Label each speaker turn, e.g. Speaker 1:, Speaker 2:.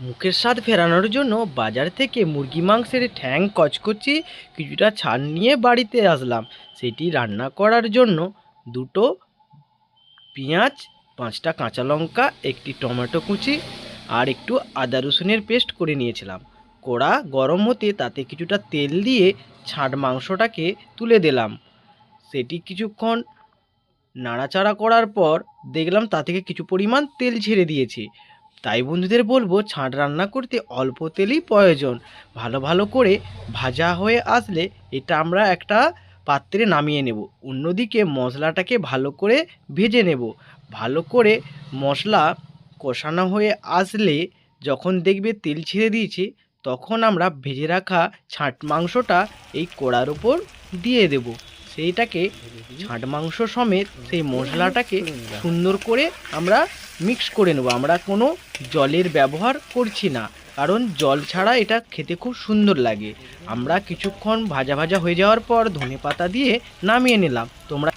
Speaker 1: মুখের স্বাদ ফেরানোর জন্য বাজার থেকে মুরগি মাংসের ঠ্যাং কচকচি কিছুটা ছাড় নিয়ে বাড়িতে আসলাম। সেটি রান্না করার জন্য দুটো পেঁয়াজ, পাঁচটা কাঁচা লঙ্কা, একটি টমেটো কুচি আর একটু আদা রসুনের পেস্ট করে নিয়েছিলাম। কড়া গরম হতে তাতে কিছুটা তেল দিয়ে ছাঁট মাংসটাকে তুলে দিলাম। সেটি কিছুক্ষণ নাড়াচাড়া করার পর দেখলাম তা থেকে কিছু পরিমাণ তেল ছেড়ে দিয়েছে। তাই বন্ধুদের বলব, ছাঁট রান্না করতে অল্প তেলই প্রয়োজন। ভালো ভালো করে ভাজা হয়ে আসলে এটা আমরা একটা পাত্রে নামিয়ে নেব। অন্যদিকে মশলাটাকে ভালো করে ভেজে নেব। ভালো করে মশলা কষানো হয়ে আসলে যখন দেখবে তেল ছেড়ে দিয়েছে, তখন আমরা ভেজে রাখা ছাঁট মাংসটা এই কড়ার উপর দিয়ে দেব। সেইটাকে ছাট মাংস সমেত সেই মশলাটাকে সুন্দর করে আমরা মিক্স করে নেব। আমরা কোনো জলের ব্যবহার করছি না, কারণ জল ছাড়া এটা খেতে খুব সুন্দর লাগে। আমরা কিছুক্ষণ ভাজা ভাজা হয়ে যাওয়ার পর ধনে পাতা দিয়ে নামিয়ে নিলাম। তোমরা